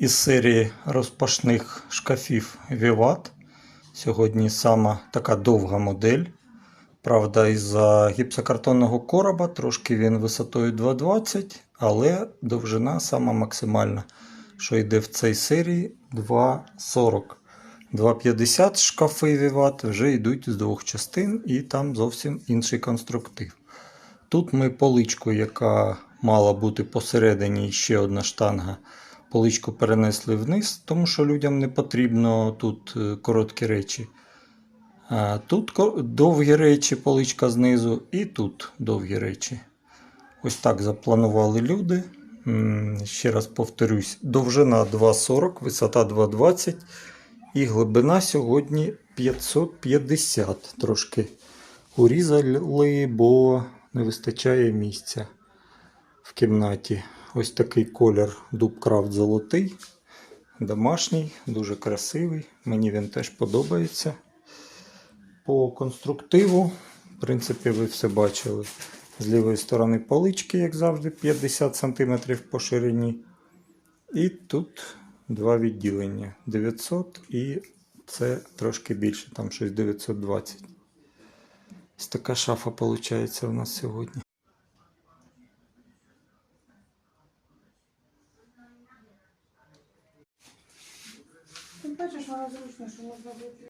із серії розпашних шкафів Vivat. Сьогодні сама така довга модель. Правда, із-за гіпсокартонного короба трошки він висотою 2,20, але довжина сама максимальна, що йде в цій серії 2,40. 2,50 шкафи Vivat вже йдуть з двох частин, і там зовсім інший конструктив. Тут ми поличку, яка мала бути посередині ще одна штанга, поличку перенесли вниз, тому що людям не потрібно тут е, короткі речі. Тут довгі речі, поличка знизу, і тут довгі речі. Ось так запланували люди. Ще раз повторюсь: довжина 2,40, висота 2,20 і глибина сьогодні 550 трошки урізали, бо не вистачає місця в кімнаті. Ось такий колір Дубкрафт золотий, домашній, дуже красивий. Мені він теж подобається. По конструктиву, в принципі, ви все бачили. З лівої сторони полички, як завжди, 50 см по ширині. І тут два відділення 900 і це трошки більше, там щось 920. Ось така шафа виходить у нас сьогодні. Тим паче, що вона зручно, що можна бути.